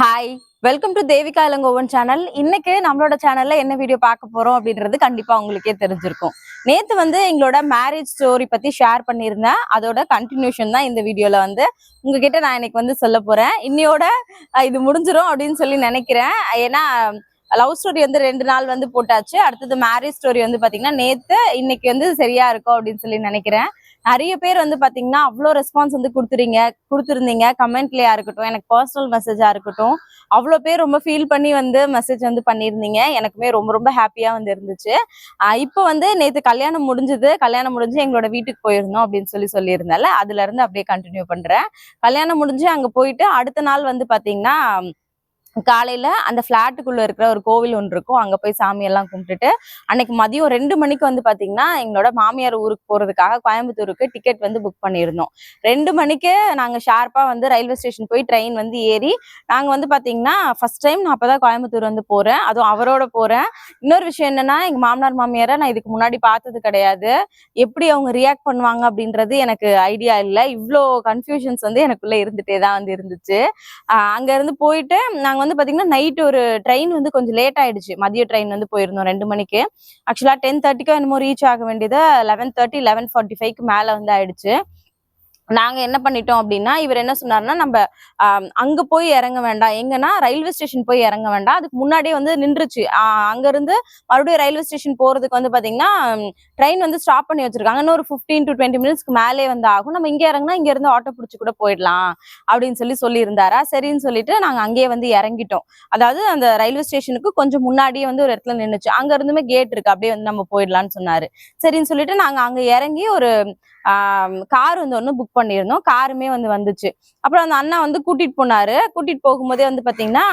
Hi welcome to Devika Ilangovan channel இன்னைக்கு நம்மளோட சேனல்ல என்ன வீடியோ பார்க்க போறோம் அப்படின்றது கண்டிப்பா உங்களுக்கே தெரிஞ்சிருக்கும். நேத்து வந்து எங்களோட மேரேஜ் ஸ்டோரி பத்தி ஷேர் பண்ணியிருந்தேன். அதோட கண்டினியூஷன் தான் இந்த வீடியோல வந்து உங்ககிட்ட நான் இன்னைக்கு வந்து சொல்ல போறேன். இன்னையோட இது முடிஞ்சிரும் அப்படின்னு சொல்லி நினைக்கிறேன். ஏன்னா லவ் ஸ்டோரி வந்து ரெண்டு நாள் வந்து போட்டாச்சு. அடுத்தது மேரேஜ் ஸ்டோரி வந்து பாத்தீங்கன்னா நேத்து இன்னைக்கு வந்து சரியா இருக்கும் அப்படின்னு சொல்லி நினைக்கிறேன். நிறைய பேர் வந்து பாத்தீங்கன்னா அவ்வளோ ரெஸ்பான்ஸ் வந்து கொடுத்துறீங்க கொடுத்துருந்தீங்க. கமெண்ட்லயா இருக்கட்டும் எனக்கு பர்சனல் மெசேஜா இருக்கட்டும் அவ்வளோ பேர் ரொம்ப ஃபீல் பண்ணி வந்து மெசேஜ் வந்து பண்ணியிருந்தீங்க எனக்குமே ரொம்ப ரொம்ப ஹாப்பியா வந்து இருந்துச்சு. இப்போ வந்து நேற்று கல்யாணம் முடிஞ்சது. கல்யாணம் முடிஞ்சு எங்களோட வீட்டுக்கு போயிருந்தோம் அப்படின்னு சொல்லி சொல்லியிருந்தால அதுல இருந்து அப்படியே கண்டினியூ பண்றேன். கல்யாணம் முடிஞ்சு அங்க போயிட்டு அடுத்த நாள் வந்து பாத்தீங்கன்னா காலையில அந்த ஃபிளாட்டுக்குள்ள இருக்கிற ஒரு கோவில் ஒன்று இருக்கும். அங்க போய் சாமியெல்லாம் கும்பிட்டுட்டு அன்னைக்கு மதியம் ரெண்டு மணிக்கு வந்து பாத்தீங்கன்னா எங்களோட மாமியார் ஊருக்கு போறதுக்காக கோயம்புத்தூருக்கு டிக்கெட் வந்து புக் பண்ணியிருந்தோம். ரெண்டு மணிக்கு நாங்க ஷார்ப்பா வந்து ரயில்வே ஸ்டேஷன் போய் ட்ரெயின் வந்து ஏறி நாங்க வந்து பாத்தீங்கன்னா ஃபர்ஸ்ட் டைம் நான் அப்பதான் கோயம்புத்தூர் வந்து போறேன். அதுவும் அவரோட போறேன். இன்னொரு விஷயம் என்னன்னா எங்க மாமனார் மாமியாரை நான் இதுக்கு முன்னாடி பார்த்தது கிடையாது. எப்படி அவங்க ரியாக்ட் பண்ணுவாங்க அப்படின்றது எனக்கு ஐடியா இல்லை. இவ்வளோ கன்ஃபியூஷன்ஸ் வந்து எனக்குள்ள இருந்துட்டே தான் வந்து இருந்துச்சு. அங்க இருந்து போயிட்டு நாங்க வந்து பாத்தீங்கன்னா நைட் ஒரு ட்ரெயின் வந்து கொஞ்சம் லேட் ஆயிடுச்சு. மதிய ட்ரெயின் வந்து போயிருந்தோம் ரெண்டு மணிக்கு. ஆக்சுவலா டென் தேர்ட்டிக்கோ என்னமோ ரீச் ஆக வேண்டியது லெவன் தேர்ட்டி லெவன் ஃபார்ட்டி ஃபைவ்க்கு மேல வந்து ஆயிடுச்சு. நாங்க என்ன பண்ணிட்டோம் அப்படின்னா இவர் என்ன சொன்னாருன்னா நம்ம அங்க போய் இறங்க வேண்டாம். எங்கன்னா ரயில்வே ஸ்டேஷன் போய் இறங்க வேண்டாம். அதுக்கு முன்னாடியே வந்து நின்றுச்சு. அங்க இருந்து மறுபடியும் ரயில்வே ஸ்டேஷன் போறதுக்கு வந்து பாத்தீங்கன்னா ட்ரெயின் வந்து ஸ்டாப் பண்ணி வச்சிருக்காங்க. இன்னும் ஒரு ஃபிஃப்டீன் டு டுவெண்ட்டி மினிட்ஸ்க்கு மேலே வந்து ஆகும். நம்ம இங்கே இறங்கினா இங்க இருந்து ஆட்டோ பிடிச்சி கூட போயிடலாம் அப்படின்னு சொல்லி சொல்லியிருந்தாரா? சரின்னு சொல்லிட்டு நாங்க அங்கேயே வந்து இறங்கிட்டோம். அதாவது அந்த ரயில்வே ஸ்டேஷனுக்கு கொஞ்சம் முன்னாடியே வந்து ஒரு இடத்துல நின்றுச்சு அங்க இருந்துமே கேட் இருக்கு. அப்படியே வந்து நம்ம போயிடலாம்னு சொன்னாரு. சரின்னு சொல்லிட்டு நாங்க அங்க இறங்கி ஒரு கார் வந்து ஒன்று புக் பண்ணியிருந்தோம். காருமே வந்து வந்துச்சு. அப்புறம் அந்த அண்ணா வந்து கூட்டிட்டு போனாரு. கூட்டிட்டு போகும்போதே வந்து பாத்தீங்கன்னா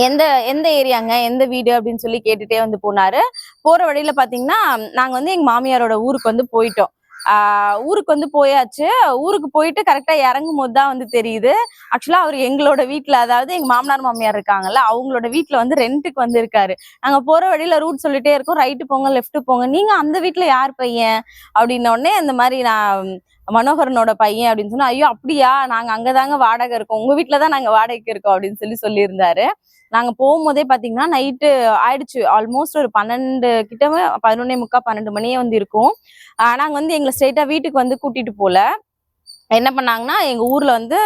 எந்த எந்த ஏரியாங்க எந்த வீடு அப்படின்னு சொல்லி கேட்டுட்டே வந்து போனாரு. போற வழியில பாத்தீங்கன்னா நாங்க வந்து எங்க மாமியாரோட ஊருக்கு வந்து போயிட்டோம். ஆஹ் ஊருக்கு வந்து போயாச்சு. ஊருக்கு போயிட்டு கரெக்டா இறங்கும் போது தான் வந்து தெரியுது. ஆக்சுவலா அவர் எங்களோட வீட்டுல அதாவது எங்க மாமனார் மாமியார் இருக்காங்கல்ல அவங்களோட வீட்டுல வந்து ரெண்டுக்கு வந்து இருக்காரு நாங்க போற வழியில ரூட் சொல்லிட்டே இருக்கோம். ரைட்டு போங்க லெஃப்ட் போங்க. நீங்க அந்த வீட்டுல யார் பையன்? அப்படின்ன உடனே அந்த மாதிரி நான் மனோகரனோட பையன் அப்படின்னு சொன்னா ஐயோ அப்படியா? நாங்க அங்கதாங்க வாடகை இருக்கோம். உங்க வீட்டுலதான் நாங்க வாடகைக்கு இருக்கோம் அப்படின்னு சொல்லி சொல்லியிருந்தாரு. நாங்க போகும்போதே பாத்தீங்கன்னா நைட்டு ஆயிடுச்சு. ஆல்மோஸ்ட் ஒரு பன்னெண்டு கிட்ட பதினொன்னே முக்கா பன்னெண்டு மணியே வந்து இருக்கும். நாங்க வந்து எங்களை ஸ்ட்ரெயிட்டா வீட்டுக்கு வந்து கூட்டிட்டு போல. என்ன பண்ணாங்கன்னா எங்க ஊர்ல வந்து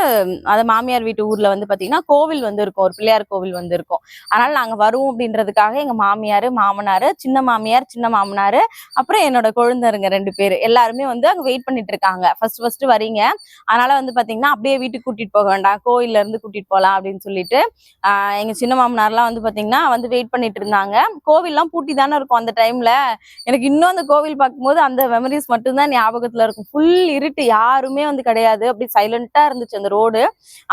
அது மாமியார் வீட்டு ஊர்ல வந்து பாத்தீங்கன்னா கோவில் வந்து இருக்கும் ஒரு பிள்ளையார் கோவில் வந்து இருக்கும் அதனால நாங்க வருவோம் அப்படின்றதுக்காக எங்க மாமியார் மாமனார் சின்ன மாமியார் சின்ன மாமனார் அப்புறம் என்னோட கொழுந்தருங்க ரெண்டு பேர். எல்லாருமே வந்து அங்க வெயிட் பண்ணிட்டு இருக்காங்க. ஃபர்ஸ்ட் ஃபர்ஸ்ட் வரீங்க. அதனால வந்து பாத்தீங்கன்னா அப்படியே வீட்டுக்கு கூட்டிட்டு போக வேண்டாம். கோயில்ல இருந்து கூட்டிட்டு போகலாம் அப்படின்னு சொல்லிட்டு ஆஹ் எங்க சின்ன மாமனார்லாம் வந்து பாத்தீங்கன்னா வந்து வெயிட் பண்ணிட்டு இருந்தாங்க. கோவில்லாம் பூட்டி தானே இருக்கும் அந்த டைம்ல எனக்கு இன்னும் அந்த கோவில் பார்க்கும்போது அந்த மெமரிஸ் மட்டும்தான் ஞாபகத்துல இருக்கும். ஃபுல் இருட்டு. யாருமே வந்து கிடையாது. அப்படி சைலண்டா இருந்துச்சு அந்த ரோடு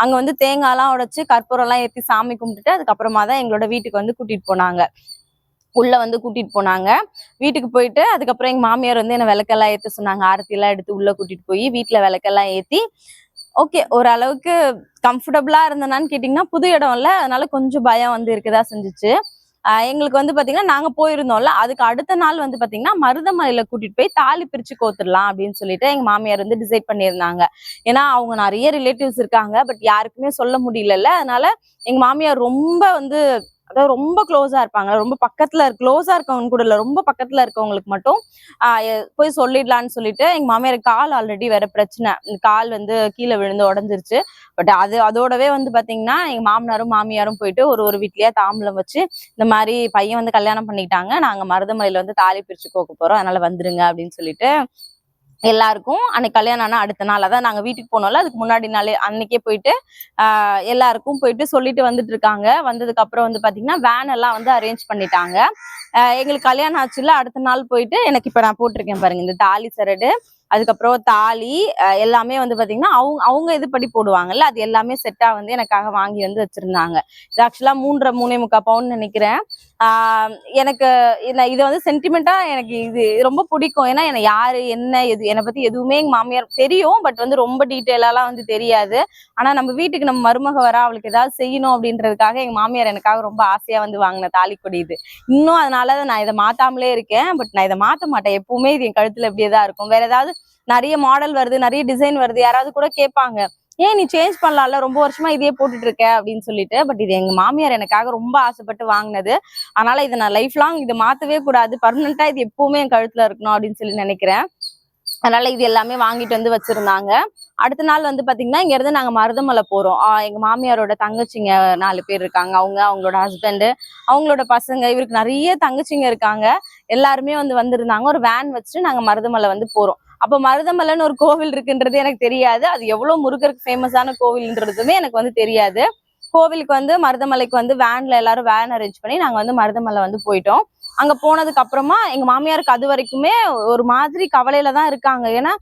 அங்க வந்து தேங்காய்லாம் உடைச்சு கற்பூரம் எல்லாம் ஏத்தி சாமி கும்பிட்டுட்டு அதுக்கப்புறமா தான் எங்களோட வீட்டுக்கு வந்து கூட்டிட்டு போனாங்க. உள்ள வந்து கூட்டிட்டு போனாங்க. வீட்டுக்கு போயிட்டு அதுக்கப்புறம் எங்க மாமியார் வந்து என்ன விளக்கெல்லாம் ஏத்த சொன்னாங்க. ஆரத்தி எல்லாம் எடுத்து உள்ள கூட்டிட்டு போய் வீட்டுல விளக்கெல்லாம் ஏத்தி ஓகே ஓரளவுக்கு கம்ஃபர்டபுளா இருந்தனான்னு கேட்டீங்கன்னா புது இடம் அதனால கொஞ்சம் பயம் வந்து இருக்கதா? செஞ்சுச்சு. எங்களுக்கு வந்து பாத்தீங்கன்னா நாங்க போயிருந்தோம்ல அதுக்கு அடுத்த நாள் வந்து பாத்தீங்கன்னா மருதமலையில கூட்டிட்டு போய் தாலி பிரிச்சு கோத்துடலாம் அப்படின்னு சொல்லிட்டு எங்க மாமியார் வந்து டிசைட் பண்ணியிருந்தாங்க. ஏன்னா அவங்க நிறைய ரிலேட்டிவ்ஸ் இருக்காங்க பட் யாருக்குமே சொல்ல முடியலல்ல. அதனால எங்க மாமியார் ரொம்ப வந்து அதாவது ரொம்ப க்ளோஸா இருப்பாங்க. ரொம்ப பக்கத்துல க்ளோஸா இருக்கவங்க கூட இல்லை ரொம்ப பக்கத்துல இருக்கவங்களுக்கு மட்டும் போய் சொல்லிடலான்னு சொல்லிட்டு எங்க மாமியார் கால் ஆல்ரெடி வேற பிரச்சனை. இந்த கால் வந்து கீழே விழுந்து உடஞ்சிருச்சு. பட் அது அதோடவே வந்து பாத்தீங்கன்னா எங்க மாமனாரும் மாமியாரும் போயிட்டு ஒரு ஒரு வீட்லயே தாம்பலம் வச்சு இந்த மாதிரி பையன் வந்து கல்யாணம் பண்ணிக்கிட்டாங்க. நாங்க மருதமலையில வந்து தாலி பிரிச்சு கோக்க போறோம். அதனால வந்துருங்க அப்படின்னு சொல்லிட்டு எல்லாருக்கும் அன்னைக்கு கல்யாணம் ஆனா அடுத்த நாள். அதான் நாங்க வீட்டுக்கு போனோம்ல அதுக்கு முன்னாடி நாளே அன்னைக்கே போயிட்டு ஆஹ் எல்லாருக்கும் போயிட்டு சொல்லிட்டு வந்துட்டு இருக்காங்க. வந்ததுக்கு அப்புறம் வந்து பாத்தீங்கன்னா வேன் எல்லாம் வந்து அரேஞ்ச் பண்ணிட்டாங்க. எங்களுக்கு கல்யாணம் ஆச்சுல அடுத்த நாள் போயிட்டு எனக்கு இப்ப நான் போட்டிருக்கேன் பாருங்க இந்த தாலி சரடு. அதுக்கப்புறம் தாலி எல்லாமே வந்து பாத்தீங்கன்னா அவங்க அவங்க இது படி போடுவாங்கல்ல அது எல்லாமே செட்டா வந்து எனக்காக வாங்கி வந்து வச்சிருந்தாங்க. இது ஆக்சுவலா மூன்றரை மூணே முக்கா பவுன் நினைக்கிறேன். ஆஹ் எனக்கு இது வந்து சென்டிமெண்டா எனக்கு இது ரொம்ப பிடிக்கும். ஏன்னா என்ன யாரு என்ன எது என்னை பத்தி எதுவுமே எங்க மாமியார் தெரியும் பட் வந்து ரொம்ப டீட்டெயிலாலாம் வந்து தெரியாது. ஆனா நம்ம வீட்டுக்கு நம்ம மருமக வரா அவளுக்கு ஏதாவது செய்யணும் அப்படின்றதுக்காக எங்க மாமியார் எனக்காக ரொம்ப ஆசையா வந்து வாங்கின தாலி கொடி இது. இன்னும் அதனால நான் இதை மாத்தாமலே இருக்கேன் பட் நான் இதை மாத்த மாட்டேன். எப்பவுமே இது என் கழுத்துல இப்படியே தான் இருக்கும். வேற ஏதாவது நிறைய மாடல் வருது நிறைய டிசைன் வருது. யாராவது கூட கேட்பாங்க ஏன் நீ சேஞ்ச் பண்ணலாம்ல? ரொம்ப வருஷமா இதே போட்டுட்டு இருக்க அப்படின்னு சொல்லிட்டு. பட் இது எங்க மாமியார் எனக்காக ரொம்ப ஆசைப்பட்டு வாங்கினது. அதனால இதை நான் லைஃப் லாங் இதை மாத்தவே கூடாது. பர்மனண்டா இது எப்பவுமே என் கழுத்துல இருக்கணும் அப்படின்னு சொல்லி நினைக்கிறேன். அதனால இது எல்லாமே வாங்கிட்டு வந்து வச்சிருந்தாங்க. அடுத்த நாள் வந்து பாத்தீங்கன்னா இங்க இருந்து நாங்க மருதமலை போறோம். ஆஹ் எங்க மாமியாரோட தங்கச்சிங்க நாலு பேர் இருக்காங்க. அவங்க அவங்களோட ஹஸ்பண்ட் அவங்களோட பசங்க இவருக்கு நிறைய தங்கச்சிங்க இருக்காங்க. எல்லாருமே வந்து வந்திருந்தாங்க. ஒரு வேன் வச்சுட்டு நாங்க மருதமலை வந்து போறோம். அப்ப மருதமலைன்னு ஒரு கோவில் இருக்குன்றது எனக்கு தெரியாது. அது எவ்வளவு முருகருக்கு ஃபேமஸான கோவில்ன்றதுமே எனக்கு வந்து தெரியாது. கோவிலுக்கு வந்து மருதமலைக்கு வந்து வேன்ல எல்லாரும் வேன் அரேஞ்ச் பண்ணி நாங்க வந்து மருதமலை வந்து போயிட்டோம். அங்க போனதுக்கு அப்புறமா எங்க மாமியாருக்கு அது வரைக்குமே ஒரு மாதிரி கவலையில தான் இருக்காங்க. ஏன்னா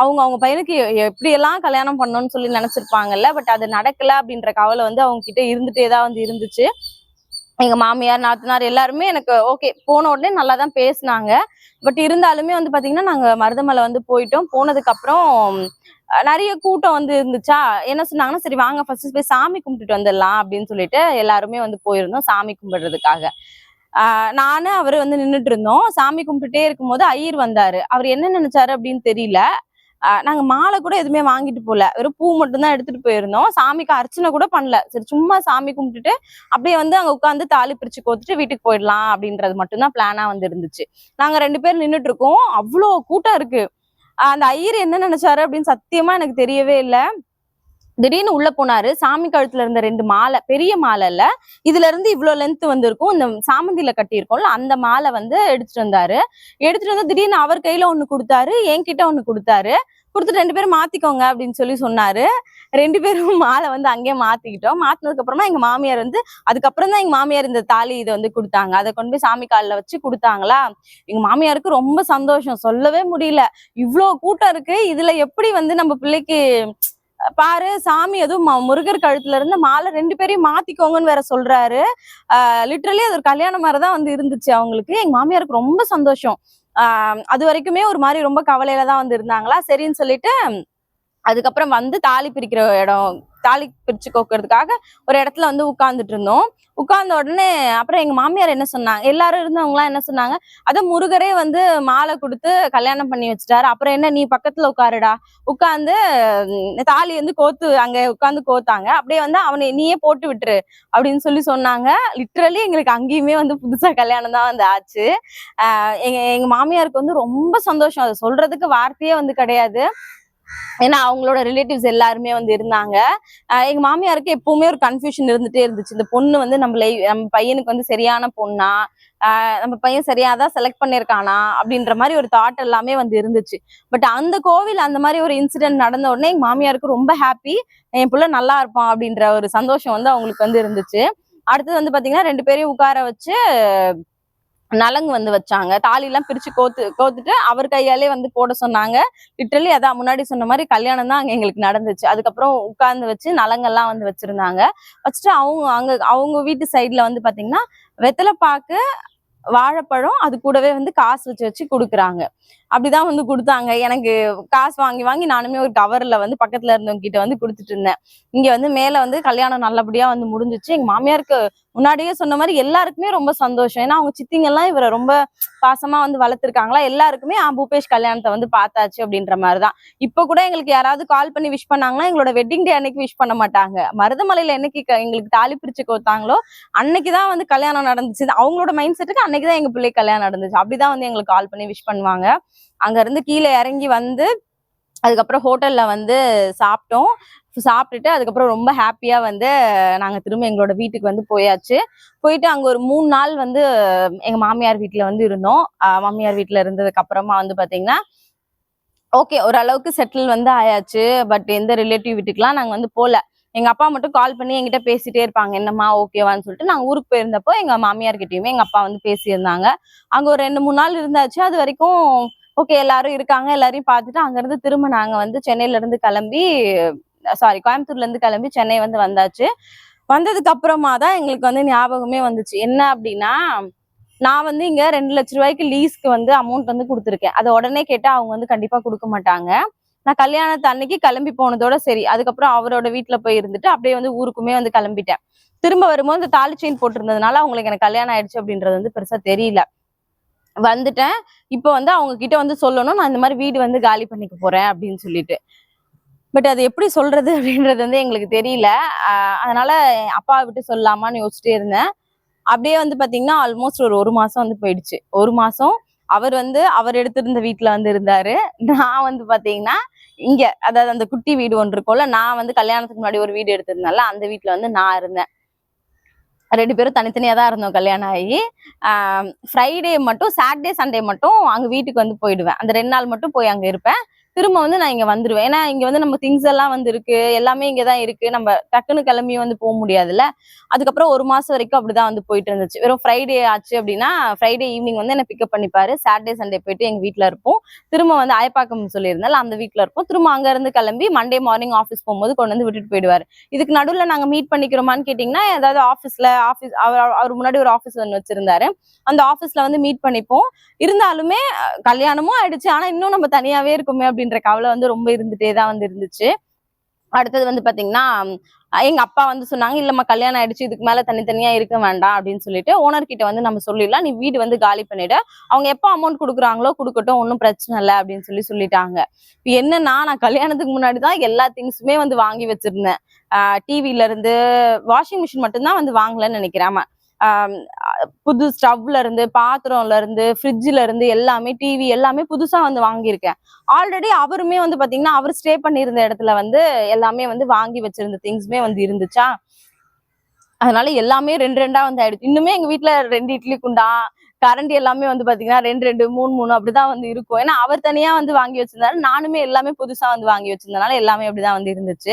அவங்க அவங்க பையனுக்கு எப்படி எல்லாம் கல்யாணம் பண்ணணும்னு சொல்லி நினைச்சிருப்பாங்கல்ல பட் அது நடக்கல அப்படின்ற கவலை வந்து அவங்க கிட்ட இருந்துட்டே தான் வந்து இருந்துச்சு. எங்க மாமியார் நாத்தனார் எல்லாருமே எனக்கு ஓகே போன உடனே நல்லா தான் பேசினாங்க. பட் இருந்தாலுமே வந்து பாத்தீங்கன்னா நாங்க மருதமலை வந்து போயிட்டோம். போனதுக்கு அப்புறம் நிறைய கூட்டம் வந்து இருந்துச்சா? என்ன சொன்னாங்கன்னா சரி வாங்க ஃபர்ஸ்ட் போய் சாமி கும்பிட்டுட்டு வந்துடலாம் அப்படின்னு சொல்லிட்டு எல்லாருமே வந்து போயிருந்தோம் சாமி கும்பிடுறதுக்காக. நானும் அவர் அவரு வந்து நின்றுட்டு இருந்தோம். சாமி கும்பிட்டுட்டே இருக்கும்போது ஐயர் வந்தாரு. அவர் என்ன நினைச்சாரு அப்படின்னு தெரியல. நாங்கள் நாங்க மாலை கூட எதுவுமே வாங்கிட்டு போல. வெறும் பூ மட்டும் தான் எடுத்துட்டு போயிருந்தோம். சாமிக்கு அர்ச்சனை கூட பண்ணல. சரி சும்மா சாமி கும்பிட்டுட்டு அப்படியே வந்து அங்க உட்காந்து தாலி பிரிச்சு கோத்துட்டு வீட்டுக்கு போயிடலாம் அப்படின்றது மட்டும்தான் பிளானா வந்து இருந்துச்சு. நாங்க ரெண்டு பேர் நின்றுட்டு இருக்கோம். அவ்வளோ கூட்டம் இருக்கு. அந்த ஐயர் என்ன நினைச்சாரு அப்படின்னு சத்தியமா எனக்கு தெரியவே இல்லை. திடீர்னு உள்ள போனாரு. சாமி கழுத்துல இருந்த ரெண்டு மாலை பெரிய மாலை இல்ல இதுல இருந்து இவ்வளவு லென்த் வந்திருக்கும். இந்த சாமந்தியில கட்டியிருக்கோம்ல அந்த மாலை வந்து எடுத்துட்டு வந்தாரு. எடுத்துட்டு வந்து திடீர்னு அவர் கையில ஒண்ணு கொடுத்தாரு என்கிட்ட ஒண்ணு கொடுத்தாரு. கொடுத்துட்டு ரெண்டு பேரும் மாத்திக்கோங்க அப்படின்னு சொல்லி சொன்னாரு. ரெண்டு பேரும் மாலை வந்து அங்கேயே மாத்திக்கிட்டோம். மாத்தினதுக்கு அப்புறமா எங்க மாமியார் வந்து அதுக்கப்புறம் தான் எங்க மாமியார் இந்த தாலி இதை வந்து கொடுத்தாங்க. அதை கொண்டு போய் சாமி காலில் வச்சு கொடுத்தாங்களா? எங்க மாமியாருக்கு ரொம்ப சந்தோஷம். சொல்லவே முடியல. இவ்வளோ கூட்டம் இருக்கு. இதுல எப்படி வந்து நம்ம பிள்ளைக்கு பாரு சாமி எதுவும் முருகர் கழுத்துல இருந்து மாலை ரெண்டு பேரையும் மாத்திக்கோங்கன்னு வேற சொல்றாரு. லிட்ரலி அது ஒரு கல்யாணம் மாதிரி தான் வந்து இருந்துச்சு அவங்களுக்கு. எங்க மாமியாருக்கு ரொம்ப சந்தோஷம். ஆஹ் அது வரைக்குமே ஒரு மாதிரி ரொம்ப கவலையில தான் வந்து இருந்தாங்களா? சரின்னு சொல்லிட்டு அதுக்கப்புறம் வந்து தாலி பிரிக்கிற இடம் தாலி பிரிச்சு கோக்கிறதுக்காக ஒரு இடத்துல வந்து உட்கார்ந்துட்டு இருந்தோம். உட்கார்ந்த உடனே அப்புறம் எங்க மாமியார் என்ன சொன்னாங்க? எல்லாரும் இருந்தவங்களாம் என்ன சொன்னாங்க? அத முருகரே வந்து மாலை கொடுத்து கல்யாணம் பண்ணி வச்சுட்டாரு. அப்புறம் என்ன நீ பக்கத்துல உட்காருடா. உட்கார்ந்து தாலி வந்து கோத்து அங்க உட்கார்ந்து கோத்தாங்க. அப்படியே வந்து அவனை நீயே போட்டு விட்டுரு அப்படின்னு சொல்லி சொன்னாங்க. லிட்ரலி எங்களுக்கு அங்கேயுமே வந்து புதுசா கல்யாணம் தான் வந்து ஆச்சு. ஆஹ் எங்க எங்க மாமியாருக்கு வந்து ரொம்ப சந்தோஷம். அதை சொல்றதுக்கு வார்த்தையே வந்து கிடையாது. ஏன்னா அவங்களோட ரிலேட்டிவ்ஸ் எல்லாருமே வந்து இருந்தாங்க. எங்க மாமியாருக்கு எப்பவுமே ஒரு கன்ஃபியூஷன் இருந்துட்டே இருந்துச்சு. இந்த பொண்ணு வந்து நம்ம லை நம்ம பையனுக்கு வந்து சரியான பொண்ணா? ஆஹ் நம்ம பையன் சரியாதான் செலக்ட் பண்ணிருக்கானா? அப்படின்ற மாதிரி ஒரு தாட் எல்லாமே வந்து இருந்துச்சு. பட் அந்த கோவில் அந்த மாதிரி ஒரு இன்சிடென்ட் நடந்த உடனே எங்க மாமியாருக்கு ரொம்ப ஹாப்பி என் பிள்ளை நல்லா இருப்பான் அப்படின்ற ஒரு சந்தோஷம் வந்து அவங்களுக்கு வந்து இருந்துச்சு. அடுத்தது வந்து பாத்தீங்கன்னா ரெண்டு பேரையும் உட்கார வச்சு நலங்கு வந்து வச்சாங்க. தாலிலாம் பிரிச்சு கோத்து கோத்துட்டு அவர் கையாலே வந்து போட சொன்னாங்க. லிட்டரலி அதான் முன்னாடி சொன்ன மாதிரி கல்யாணம் தான் அங்க எங்களுக்கு நடந்துச்சு. அதுக்கப்புறம் உட்கார்ந்து வச்சு நலங்கெல்லாம் வந்து வச்சிருந்தாங்க. வச்சுட்டு அவங்க அங்க அவங்க வீட்டு சைடுல வந்து பாத்தீங்கன்னா வெத்தலை பாக்கு வாழைப்பழம் அது கூடவே வந்து காசு வச்சு வச்சு கொடுக்குறாங்க. அப்படிதான் வந்து கொடுத்தாங்க. எனக்கு காசு வாங்கி வாங்கி நானுமே ஒரு கவர்ல வந்து பக்கத்துல இருந்தவங்க கிட்ட வந்து கொடுத்துட்டு இருந்தேன். இங்க வந்து மேல வந்து கல்யாணம் நல்லபடியா வந்து முடிஞ்சிச்சு. எங்க மாமியாருக்கு முன்னாடியே சொன்ன மாதிரி எல்லாருக்குமே ரொம்ப சந்தோஷம். ஏன்னா அவங்க சித்திங்கெல்லாம் இவரை ரொம்ப பாசமா வந்து வளர்த்துருக்காங்களா? எல்லாருக்குமே ஆ பூபேஷ் கல்யாணத்தை வந்து பார்த்தாச்சு அப்படின்ற மாதிரிதான். இப்ப கூட எங்களுக்கு யாராவது கால் பண்ணி விஷ் பண்ணாங்கன்னா எங்களோட வெட்டிங் டே அன்னைக்கு விஷ் பண்ண மாட்டாங்க. மருதமலையில என்னைக்கு எங்களுக்கு தாலி பிரிச்சு கோத்தாங்களோ அன்னைக்குதான் வந்து கல்யாணம் நடந்துச்சு. அவங்களோட மைண்ட் செட்டுக்கு அன்னைக்குதான் எங்க பிள்ளை கல்யாணம் நடந்துச்சு. அப்படிதான் வந்து எங்களுக்கு கால் பண்ணி விஷ் பண்ணுவாங்க. அங்க இருந்து கீழே இறங்கி வந்து அதுக்கப்புறம் ஹோட்டல்ல வந்து சாப்பிட்டோம். சாப்பிட்டுட்டு அதுக்கப்புறம் ரொம்ப ஹாப்பியா வந்து நாங்க திரும்ப எங்களோட வீட்டுக்கு வந்து போயாச்சு. போயிட்டு அங்க ஒரு மூணு நாள் வந்து எங்க மாமியார் வீட்டுல வந்து இருந்தோம். மாமியார் வீட்டில் இருந்ததுக்கு அப்புறமா வந்து பாத்தீங்கன்னா ஓகே ஓரளவுக்கு செட்டில் வந்து ஆயாச்சு. பட் எந்த ரிலேட்டிவ் வீட்டுக்குலாம் நாங்க வந்து போல. எங்க அப்பா மட்டும் கால் பண்ணி என்கிட்ட பேசிட்டே இருப்பாங்க. என்னம்மா ஓகேவான்னு சொல்லிட்டு நாங்க ஊருக்கு போயிருந்தப்போ எங்க மாமியார் கிட்டயுமே எங்க அப்பா வந்து பேசியிருந்தாங்க. அங்க ஒரு ரெண்டு மூணு நாள் இருந்தாச்சு. அது வரைக்கும் ஓகே எல்லாரும் இருக்காங்க. எல்லாரையும் பார்த்துட்டு அங்கேருந்து திரும்ப நாங்கள் வந்து சென்னையில இருந்து கிளம்பி சாரி கோயம்புத்தூர்லேருந்து கிளம்பி சென்னை வந்து வந்தாச்சு. வந்ததுக்கு அப்புறமா தான் எங்களுக்கு வந்து ஞாபகமே வந்துச்சு. என்ன அப்படின்னா நான் வந்து இங்க ரெண்டு லட்ச ரூபாய்க்கு லீஸ்க்கு வந்து அமௌண்ட் வந்து கொடுத்துருக்கேன். அதை உடனே கேட்டா அவங்க வந்து கண்டிப்பா கொடுக்க மாட்டாங்க. நான் கல்யாணத்து அன்னைக்கு கிளம்பி போனதோட சரி. அதுக்கப்புறம் அவரோட வீட்டில் போய் இருந்துட்டு அப்படியே வந்து ஊருக்குமே வந்து கிளம்பிட்டேன். திரும்ப வரும்போது இந்த தாலி செயின் போட்டிருந்ததுனால அவங்களுக்கு எனக்கு கல்யாணம் ஆயிடுச்சு அப்படின்றது வந்து பெருசா தெரியல. வந்துட்டேன். இப்போ வந்து அவங்க கிட்ட வந்து சொல்லணும். நான் இந்த மாதிரி வீடு வந்து காலி பண்ணிக்க போறேன் அப்படின்னு சொல்லிட்டு. பட் அது எப்படி சொல்றது அப்படின்றது வந்து எங்களுக்கு தெரியல. அதனால அப்பாவை விட்டு சொல்லலாமான்னு யோசிச்சுட்டே இருந்தேன். அப்படியே வந்து பாத்தீங்கன்னா ஆல்மோஸ்ட் ஒரு ஒரு மாசம் வந்து போயிடுச்சு. ஒரு மாசம் அவர் வந்து அவர் எடுத்திருந்த வீட்டுல வந்து இருந்தாரு. நான் வந்து பாத்தீங்கன்னா இங்க அதாவது அந்த குட்டி வீடு ஒன்று இருக்கும்ல நான் வந்து கல்யாணத்துக்கு முன்னாடி ஒரு வீடு எடுத்திருந்தால அந்த வீட்டுல வந்து நான் இருந்தேன். ரெண்டு பேரும் தனித்தனியாக தான் இருந்தோம் கல்யாணம் ஆகி. ஃப்ரைடே மட்டும் சாட்டர்டே சண்டே மட்டும் அங்கே வீட்டுக்கு வந்து போயிடுவேன். அந்த ரெண்டு நாள் மட்டும் போய் அங்கே இருப்பேன். திரும்ப வந்து நான் இங்க வந்துருவேன். ஏன்னா இங்க வந்து நம்ம திங்ஸ் எல்லாம் வந்து இருக்கு. எல்லாமே இங்கதான் இருக்கு. நம்ம டக்குன்னு கிளம்பி வந்து போக முடியாதுல்ல. அதுக்கப்புறம் ஒரு மாசம் வரைக்கும் அப்படிதான் வந்து போயிட்டு இருந்துச்சு. வெறும் ஃப்ரைடே ஆச்சு அப்படின்னா ஃப்ரைடே ஈவினிங் வந்து என்ன பிக்கப் பண்ணிப்பாரு? சாட்டர்டே சண்டே போயிட்டு எங்க வீட்டுல இருப்போம். திரும்ப வந்து ஆயப்பாக்கம் சொல்லியிருந்தால அந்த வீட்டுல இருப்போம். திரும்ப அங்க இருந்து கிளம்பி மண்டே மார்னிங் ஆஃபீஸ் போகும்போது கொண்டு வந்து விட்டுட்டு போயிடுவாரு. இதுக்கு நடுவில் நாங்க மீட் பண்ணிக்கிறோமான்னு கேட்டீங்கன்னா ஏதாவது ஆஃபீஸ்ல ஆஃபீஸ் அவர் அவர் முன்னாடி ஒரு ஆஃபீஸ் ஒன்று வச்சிருந்தாரு. அந்த ஆஃபீஸ்ல வந்து மீட் பண்ணிப்போம். இருந்தாலுமே கல்யாணமும் ஆயிடுச்சு. ஆனா இன்னும் நம்ம தனியாவே இருக்குமே அப்படின்ற கவலை வந்து ரொம்ப இருந்துட்டே தான் வந்து இருந்துச்சு. அடுத்தது வந்து பாத்தீங்கன்னா எங்க அப்பா வந்து சொன்னாங்க இல்லம்மா கல்யாணம் ஆயிடுச்சு இதுக்கு மேல தனித்தனியா இருக்க வேண்டாம் அப்படின்னு சொல்லிட்டு ஓனர் கிட்ட வந்து நம்ம சொல்லிடலாம் நீ வீடு வந்து காலி பண்ணிடு. அவங்க எப்போ அமௌண்ட் கொடுக்குறாங்களோ கொடுக்கட்டும் ஒன்றும் பிரச்சனை இல்லை அப்படின்னு சொல்லி சொல்லிட்டாங்க. இப்போ என்னன்னா நான் கல்யாணத்துக்கு முன்னாடி தான் எல்லா திங்ஸுமே வந்து வாங்கி வச்சிருந்தேன். டிவில இருந்து வாஷிங் மிஷின் மட்டும்தான் வந்து வாங்கலன்னு நினைக்கிறேன் புது ஸ்டவ்ல இருந்து பாத்திரம்ல இருந்து ஃப்ரிட்ஜ்ல இருந்து எல்லாமே டிவி எல்லாமே புதுசா வந்து வாங்கியிருக்கேன். ஆல்ரெடி அவருமே வந்து பாத்தீங்கன்னா அவர் ஸ்டே பண்ணியிருந்த இடத்துல வந்து எல்லாமே வந்து வாங்கி வச்சிருந்த திங்ஸ்மே வந்து இருந்துச்சா? அதனால எல்லாமே ரெண்டு ரெண்டா வந்து ஆயிடுச்சு. இன்னுமே எங்க வீட்டுல ரெண்டு இட்லி குண்டா கரண்ட் எல்லாமே வந்து பாத்தீங்கன்னா ரெண்டு ரெண்டு மூணு மூணு அப்படிதான் வந்து இருக்கும். ஏன்னா அவர் தனியா வந்து வாங்கி வச்சிருந்தாரு நானுமே எல்லாமே புதுசா வந்து வாங்கி வச்சிருந்தனால எல்லாமே அப்படிதான் வந்து இருந்துச்சு.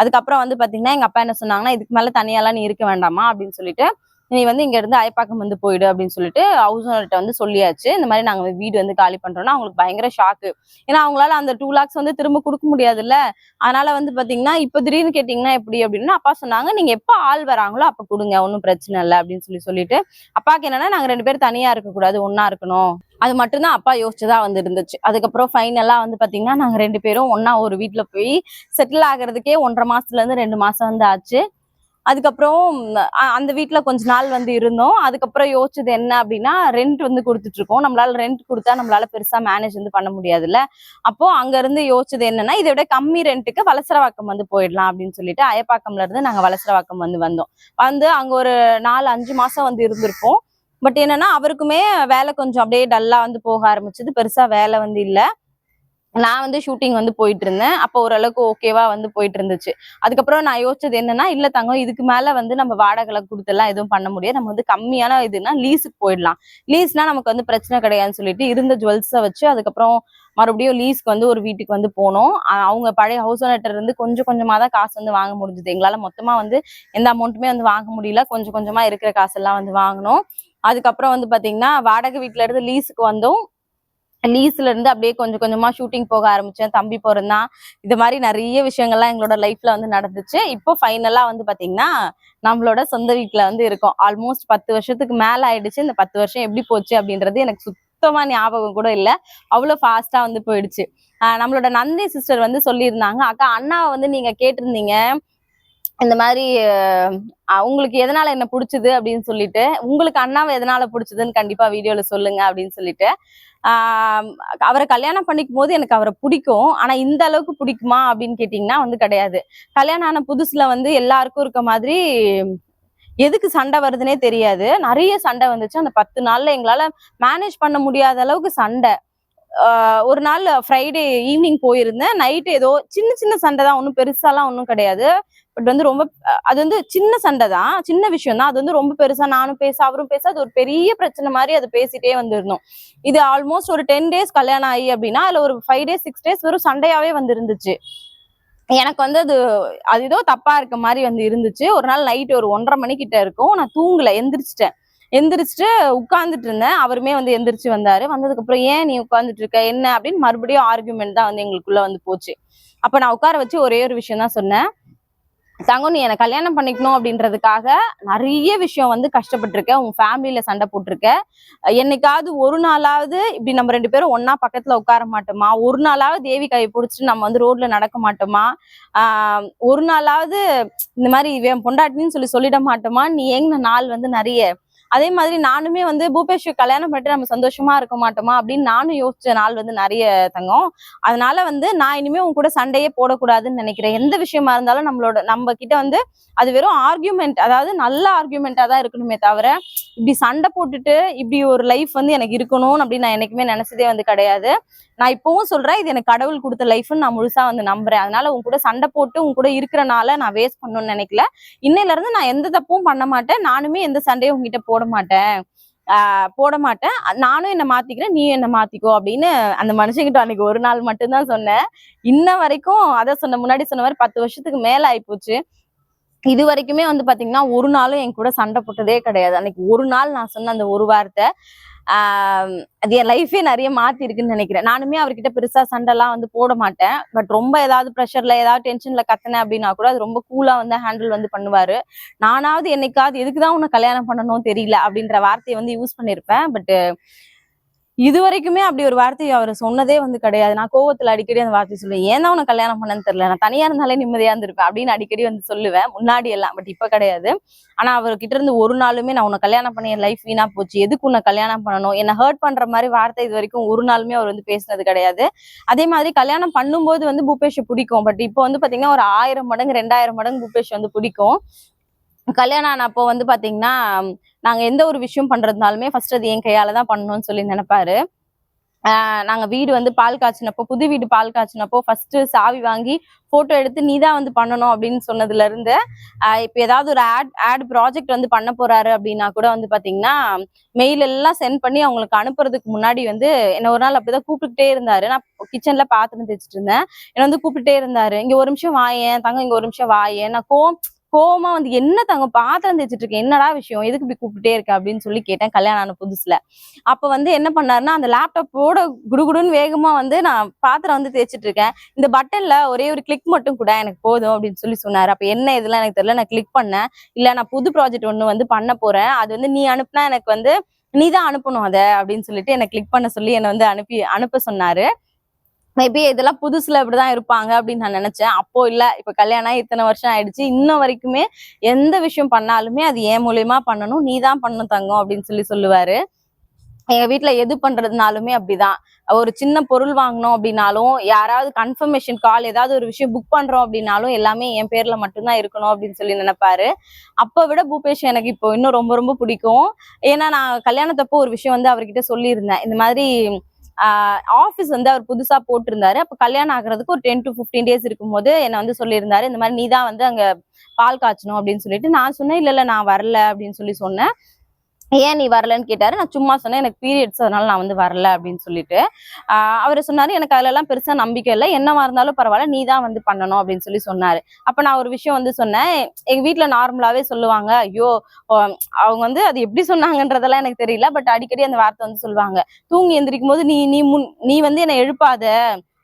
அதுக்கப்புறம் வந்து பாத்தீங்கன்னா எங்க அப்பா என்ன சொன்னாங்கன்னா இதுக்கு மேல தனியாலாம் நீ இருக்க வேண்டாமா? அப்படின்னு சொல்லிட்டு நீ வந்து இங்க இருந்து அயப்பாக்கம் வந்து போயிடு அப்படின்னு சொல்லிட்டு ஹவுஸ் ஓனர்கிட்ட வந்து சொல்லியாச்சு. இந்த மாதிரி நாங்க வீடு வந்து காலி பண்றோம்னா அவங்களுக்கு பயங்கர ஷாக்கு ஏன்னா அவங்களால அந்த டூ லேக்ஸ் வந்து திரும்ப கொடுக்க முடியாதுல்ல. அதனால வந்து பாத்தீங்கன்னா இப்ப திடீர்னு கேட்டீங்கன்னா எப்படி அப்படின்னு அப்பா சொன்னாங்க நீங்க எப்ப ஆள் வராங்களோ அப்ப கொடுங்க ஒன்றும் பிரச்சனை இல்லை அப்படின்னு சொல்லி சொல்லிட்டு அப்பாவுக்கு என்னன்னா நாங்க ரெண்டு பேரும் தனியா இருக்க கூடாது ஒன்னா இருக்கணும். அது மட்டும்தான் அப்பா யோசிச்சுதா வந்து இருந்துச்சு. அதுக்கப்புறம் ஃபைனலா வந்து பாத்தீங்கன்னா நாங்க ரெண்டு பேரும் ஒன்னா ஒரு வீட்டுல போய் செட்டில் ஆகுறதுக்கே ஒன்றரை மாசத்துல இருந்து ரெண்டு மாசம் வந்து ஆச்சு. அதுக்கப்புறம் அந்த வீட்டில் கொஞ்ச நாள் வந்து இருந்தோம். அதுக்கப்புறம் யோசிச்சது என்ன அப்படின்னா ரெண்ட் வந்து கொடுத்துட்டு இருக்கோம் நம்மளால ரெண்ட் கொடுத்தா நம்மளால பெருசா மேனேஜ் வந்து பண்ண முடியாதுல்ல. அப்போ அங்க இருந்து யோசிச்சது என்னன்னா இதை விட கம்மி ரெண்ட்டுக்கு வலசரவாக்கம் வந்து போயிடலாம் அப்படின்னு சொல்லிட்டு அயப்பாக்கம்ல இருந்து நாங்க வலசரவாக்கம் வந்து வந்தோம். வந்து அங்க ஒரு நாலு அஞ்சு மாசம் வந்து இருந்திருப்போம். பட் என்னன்னா அவருக்குமே வேலை கொஞ்சம் அப்படியே டல்லா வந்து போக ஆரம்பிச்சது. பெருசா வேலை வந்து இல்லை. நான் வந்து ஷூட்டிங் வந்து போயிட்டு இருந்தேன் அப்போ ஓரளவுக்கு ஓகேவா வந்து போயிட்டு இருந்துச்சு அதுக்கப்புறம் நான் யோசிச்சது என்னன்னா இல்ல தங்கம் இதுக்கு மேல வந்து நம்ம வாடகை கொடுத்தெல்லாம் எதுவும் பண்ண முடியாது. நம்ம வந்து கம்மியான இதுனா லீஸுக்கு போயிடலாம். லீஸ்னா நமக்கு வந்து பிரச்சனை கிடையாதுன்னு சொல்லிட்டு இருந்த ஜுவல்ஸை வச்சு அதுக்கப்புறம் மறுபடியும் லீஸ்க்கு வந்து ஒரு வீட்டுக்கு வந்து போனோம். அவங்க பழைய ஹவுஸ் ஓனர்ட்ட இருந்து கொஞ்சம் கொஞ்சமா தான் காசு வந்து வாங்க முடிஞ்சது. எங்களால மொத்தமா வந்து எந்த அமௌண்ட்டுமே வந்து வாங்க முடியல. கொஞ்சம் கொஞ்சமா இருக்கிற காசெல்லாம் வந்து வாங்கினோம். அதுக்கப்புறம் வந்து பாத்தீங்கன்னா வாடகை வீட்ல இருந்து லீஸுக்கு வந்தோம். லீஸ்ல இருந்து அப்படியே கொஞ்சம் கொஞ்சமா ஷூட்டிங் போக ஆரம்பிச்சேன். தம்பி பிறந்தான் இது மாதிரி நிறைய விஷயங்கள்லாம் எங்களோட லைஃப்ல வந்து நடந்துச்சு. இப்போ ஃபைனலா வந்து பாத்தீங்கன்னா நம்மளோட சொந்த வீட்டுல வந்து இருக்கோம். ஆல்மோஸ்ட் பத்து வருஷத்துக்கு மேல ஆயிடுச்சு. இந்த பத்து வருஷம் எப்படி போச்சு அப்படின்றது எனக்கு சுத்தமா ஞாபகம் கூட இல்லை. அவ்வளவு ஃபாஸ்டா வந்து போயிடுச்சு. நம்மளோட நந்தி சிஸ்டர் வந்து சொல்லியிருந்தாங்க அக்கா அண்ணாவை வந்து நீங்க கேட்டிருந்தீங்க. இந்த மாதிரி உங்களுக்கு எதனால என்ன பிடிச்சது அப்படின்னு சொல்லிட்டு உங்களுக்கு அண்ணாவை எதனால பிடிச்சதுன்னு கண்டிப்பா வீடியோல சொல்லுங்க அப்படின்னு சொல்லிட்டு ஆஹ் அவரை கல்யாணம் பண்ணிக்கும் போது எனக்கு அவரை பிடிக்கும். ஆனா இந்த அளவுக்கு பிடிக்குமா அப்படின்னு கேட்டீங்கன்னா வந்து கிடையாது. கல்யாணம் ஆன புதுசுல வந்து எல்லாருக்கும் இருக்க மாதிரி எதுக்கு சண்டை வருதுன்னே தெரியாது. நிறைய சண்டை வந்துச்சு. அந்த பத்து நாள்ல எங்களால மேனேஜ் பண்ண முடியாத அளவுக்கு சண்டை. ஒரு நாள் ஃப்ரைடே ஈவினிங் போயிருந்தேன். நைட்டு ஏதோ சின்ன சின்ன சண்டை தான். ஒன்றும் பெருசாலாம் ஒன்றும் கிடையாது. பட் வந்து ரொம்ப அது வந்து சின்ன சண்டை தான். சின்ன விஷயம் தான். அது வந்து ரொம்ப பெருசா நானும் பேச அவரும் பேச அது ஒரு பெரிய பிரச்சனை மாதிரி அது பேசிட்டே வந்திருந்தோம். இது ஆல்மோஸ்ட் ஒரு டென் டேஸ் கல்யாணம் ஆகி அப்படின்னா அதுல ஒரு ஃபைவ் டேஸ் சிக்ஸ் டேஸ் வெறும் சண்டையாவே வந்து இருந்துச்சு எனக்கு வந்து அது அது ஏதோ தப்பா இருக்க மாதிரி வந்து இருந்துச்சு. ஒரு நாள் நைட் ஒரு ஒன்றரை மணிக்கிட்ட இருக்கும். நான் தூங்கல எந்திரிச்சிட்டேன். எந்திரிச்சிட்டு உட்காந்துட்டு இருந்தேன். அவருமே வந்து எந்திரிச்சு வந்தாரு. வந்ததுக்கு அப்புறம் ஏன் நீ உட்காந்துட்டு இருக்க? என்ன? அப்படின்னு மறுபடியும் ஆர்குமெண்ட் தான் வந்து எங்களுக்குள்ள வந்து போச்சு. அப்ப நான் உட்கார வச்சு ஒரே ஒரு விஷயம் தான் சொன்னேன். தங்கம் நீ என்னை கல்யாணம் பண்ணிக்கணும் அப்படின்றதுக்காக நிறைய விஷயம் வந்து கஷ்டப்பட்டிருக்க உன் ஃபேமிலியில சண்டை போட்டிருக்க. என்னைக்காவது ஒரு நாளாவது இப்படி நம்ம ரெண்டு பேரும் ஒன்னா பக்கத்துல உட்கார மாட்டோமா? ஒரு நாளாவது தேவி கையை பிடிச்சிட்டு நம்ம வந்து ரோட்ல நடக்க மாட்டோமா? ஆஹ் ஒரு நாளாவது இந்த மாதிரி இவன் பொண்டாட்டின்னு சொல்லி சொல்லிட மாட்டோமா? நீ ஏங்கின நாள் வந்து நிறைய அதே மாதிரி நானுமே வந்து பூபேஷ் கல்யாணம் பண்ணிட்டு நம்ம சந்தோஷமா இருக்க மாட்டோமா அப்படின்னு நானும் யோசிச்ச நாள் வந்து நிறைய தங்கம். அதனால வந்து நான் இனிமே உன் கூட சண்டையே போடக்கூடாதுன்னு நினைக்கிறேன். எந்த விஷயமா இருந்தாலும் நம்மளோட நம்ம கிட்ட வந்து அது வெறும் ஆர்கியூமெண்ட் அதாவது நல்ல ஆர்கியூமெண்டா தான் இருக்கணுமே தவிர இப்படி சண்டை போட்டுட்டு இப்படி ஒரு லைஃப் வந்து எனக்கு இருக்கணும் அப்படின்னு நான் என்னைக்குமே நினைச்சதே வந்து கிடையாது. நான் இப்பவும் சொல்றேன் இது எனக்கு கடவுள் கொடுத்த லைஃப்னு நான் முழுசா வந்து நம்புறேன். அதனால உன் கூட சண்டை போட்டு உன் கூட இருக்கிறனால நான் வேஸ்ட் பண்ணணும்னு நினைக்கல. இன்னையில இருந்து நான் எந்த தப்பும் பண்ண மாட்டேன். நானுமே எந்த சண்டையும் உங்ககிட்ட போட மாட்டேன் போட மாட்டேன் நானும் என்ன மாத்திக்கிறேன் நீ என்ன மாத்திக்கோ அப்படின்னு அந்த மனுஷங்கிட்ட அன்னைக்கு ஒரு நாள் மட்டும்தான் சொன்னேன். இன்ன வரைக்கும் அதை சொன்ன முன்னாடி சொன்ன மாதிரி பத்து வருஷத்துக்கு மேல ஆயிப்போச்சு. இது வரைக்குமே வந்து பாத்தீங்கன்னா ஒரு நாளும் என் கூட சண்டை போட்டதே கிடையாது. அன்னைக்கு ஒரு நாள் நான் சொன்ன அந்த ஒரு வார்த்தை. அது என் லைஃபே நிறைய மாத்தி இருக்குன்னு நினைக்கிறேன். நானுமே அவர்கிட்ட பெருசா சண்டைலாம் வந்து போட மாட்டேன். பட் ரொம்ப ஏதாவது ப்ரெஷர்ல ஏதாவது டென்ஷன்ல கத்துனேன் அப்படின்னா கூட அது ரொம்ப கூலா வந்து ஹேண்டில் வந்து பண்ணுவாரு. நானாவது என்னைக்காவது எதுக்குதான் உன்னை கல்யாணம் பண்ணணும் தெரியல அப்படின்ற வார்த்தையை வந்து யூஸ் பண்ணிருப்பேன். பட் இது வரைக்குமே அப்படி ஒரு வார்த்தையை அவர் சொன்னதே வந்து கிடையாது. நான் கோவத்துல அடிக்கடி அந்த வார்த்தை சொல்லுவேன். ஏன் தான் உனக்கு கல்யாணம் பண்ணன்னு தெரியல? நான் தனியா இருந்தாலே நிம்மதியா இருந்திருப்பேன் அப்படின்னு அடிக்கடி வந்து சொல்லுவேன். முன்னாடி எல்லாம் பட் இப்ப கிடையாது. ஆனா அவர்கிட்ட இருந்து ஒரு நாளுமே நான் உன்னை கல்யாணம் பண்ணி என் லைஃப் வீணா போச்சு. எதுக்கு உன்னை கல்யாணம் பண்ணணும்? என்னை ஹர்ட் பண்ற மாதிரி வார்த்தை இது வரைக்கும் ஒரு நாளுமே அவர் வந்து பேசினது கிடையாது. அதே மாதிரி கல்யாணம் பண்ணும்போது வந்து பூபேஷை பிடிக்கும். பட் இப்போ வந்து பாத்தீங்கன்னா ஒரு ஆயிரம் மடங்கு ரெண்டாயிரம் மடங்கு பூபேஷ் வந்து பிடிக்கும். கல்யாணம் ஆனப்போ வந்து பாத்தீங்கன்னா நாங்க எந்த ஒரு விஷயம் பண்றதுனாலுமே ஃபர்ஸ்ட் அது என் கையால தான் பண்ணணும்னு சொல்லி நினைப்பாரு. ஆஹ் நாங்க வீடு வந்து பால் காய்ச்சினப்போ புது வீடு பால் காய்ச்சினப்போ ஃபர்ஸ்ட் சாவி வாங்கி போட்டோ எடுத்து நீ தான் வந்து பண்ணணும் அப்படின்னு சொன்னதுல இருந்து இப்ப ஏதாவது ஒரு ஆட் ஆட் ப்ராஜெக்ட் வந்து பண்ண போறாரு அப்படின்னா கூட வந்து பாத்தீங்கன்னா மெயில் எல்லாம் சென்ட் பண்ணி அவங்களுக்கு அனுப்புறதுக்கு முன்னாடி வந்து என்ன ஒரு நாள் அப்படிதான் கூப்பிட்டுக்கிட்டே இருந்தாரு. நான் கிச்சன்ல பாத்திரம் தைச்சிட்டு இருந்தேன். என்ன வந்து கூப்பிட்டுட்டே இருந்தாரு. இங்க ஒரு நிமிஷம் வாயேன் தங்க இங்க ஒரு நிமிஷம் வாயேன். நான் கோவம் கோவமா வந்து என்ன தங்க பாத்திரம் தேய்ச்சிட்டு இருக்கேன் என்னடா விஷயம்? எதுக்கு இப்படி கூப்பிட்டே இருக்க? அப்படின்னு சொல்லி கேட்டேன் கல்யாணம் ஆன புதுசுல. அப்ப வந்து என்ன பண்ணாருன்னா அந்த லேப்டாப்போட குடுகுடுன்னு வேகமா வந்து நான் பாத்திரம் வந்து தேய்ச்சிட்டு இருக்கேன் இந்த பட்டன்ல ஒரே ஒரு கிளிக் மட்டும் கூட எனக்கு போதும் அப்படின்னு சொல்லி சொன்னாரு. அப்ப என்ன இதெல்லாம் எனக்கு தெரியல. நான் கிளிக் பண்ணேன். இல்ல நான் புது ப்ராஜெக்ட் ஒண்ணு வந்து பண்ண போறேன். அது வந்து நீ அனுப்புனா எனக்கு வந்து நீ தான் அனுப்பணும் அதை. அப்படின்னு சொல்லிட்டு என்னை கிளிக் பண்ண சொல்லி என்னை வந்து அனுப்பி அனுப்ப சொன்னாரு. மேபி இதெல்லாம் புதுசுல இப்படிதான் இருப்பாங்க அப்படின்னு நான் நினைச்சேன். அப்போ இல்ல இப்ப கல்யாணம் இத்தனை வருஷம் ஆயிடுச்சு. இன்ன வரைக்குமே எந்த விஷயம் பண்ணாலுமே அது என் மூலியமா பண்ணணும். நீ தான் பண்ணணும் தங்கம் அப்படின்னு சொல்லி சொல்லுவாரு. எங்க வீட்டுல எது பண்றதுனாலுமே அப்படிதான். ஒரு சின்ன பொருள் வாங்கணும் அப்படின்னாலும் யாராவது கன்ஃபர்மேஷன் கால் ஏதாவது ஒரு விஷயம் புக் பண்றோம் அப்படின்னாலும் எல்லாமே என் பேர்ல மட்டும்தான் இருக்கணும் அப்படின்னு சொல்லி நினைப்பாரு. அப்ப விட பூபேஷ் எனக்கு இப்போ இன்னும் ரொம்ப ரொம்ப பிடிக்கும். ஏன்னா நான் கல்யாணத்தப்போ ஒரு விஷயம் வந்து அவர்கிட்ட சொல்லியிருந்தேன். இந்த மாதிரி ஆஃபீஸ் வந்து அவர் புதுசா போட்டிருந்தாரு. அப்போ கல்யாணம் ஆகுறதுக்கு ஒரு டென் டு ஃபிஃப்டீன் டேஸ் இருக்கும்போது என்ன வந்து சொல்லியிருந்தாரு இந்த மாதிரி நீ தான் வந்து அங்க பால் காய்ச்சணும் அப்படின்னு சொல்லிட்டு நான் சொன்னேன் இல்ல இல்ல நான் வரல அப்படின்னு சொல்லி சொன்னேன். ஏன் நீ வரலன்னு கேட்டாரு. நான் சும்மா சொன்னேன் எனக்கு பீரியட்ஸ் அதனால நான் வந்து வரல அப்படின்னு சொல்லிட்டு. அவர் சொன்னாரு எனக்கு அதுல எல்லாம் பெருசா நம்பிக்கை இல்லை. என்னவா இருந்தாலும் பரவாயில்ல நீ தான் வந்து பண்ணணும் அப்படின்னு சொல்லி சொன்னாரு. அப்ப நான் ஒரு விஷயம் வந்து சொன்னேன் எங்க வீட்டுல நார்மலாவே சொல்லுவாங்க ஐயோ அவங்க வந்து அது எப்படி சொன்னாங்கன்றதெல்லாம் எனக்கு தெரியல பட் அடிக்கடி அந்த வார்த்தை வந்து சொல்லுவாங்க. தூங்கி எந்திரிக்கும் போது நீ நீ முன் நீ வந்து என்னை எழுப்பாத.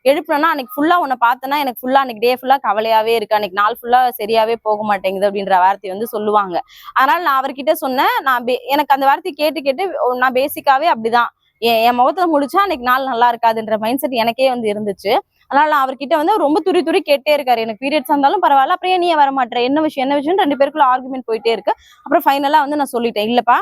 எழுப்புனா அன்னைக்கு ஃபுல்லா உன்னை பார்த்தனா எனக்கு ஃபுல்லா அன்னைக்கு டே ஃபுல்லா கவலையாவே இருக்கு. அன்னைக்கு நாள் ஃபுல்லா சரியாவே போக மாட்டேங்குது அப்படின்ற வார்த்தையை வந்து சொல்லுவாங்க. அதனால நான் அவர்கிட்ட சொன்னேன் நான் பே- எனக்கு அந்த வார்த்தையை கேட்டு கேட்டு நான் பேசிக்காவே அப்படிதான். என் என் முகத்துல முடிச்சா அன்னைக்கு நாள் நல்லா இருக்காதுன்ற மைண்ட் செட் எனக்கே வந்து இருந்துச்சு. அதனால நான் அவர்கிட்ட வந்து ரொம்ப துரி துரி கேட்டே இருக்காரு. எனக்கு பீரியட்ஸ் இருந்தாலும் பரவாயில்ல அப்புறம் ஏன் நீ வர மாட்டேற என்ன விஷயம் என்ன விஷயம் ரெண்டு பேருக்குள்ள ஆர்குமெண்ட் போயிட்டே இருக்கு. அப்புறம் ஃபைனலா வந்து நான் சொல்லிட்டேன் இல்லப்பா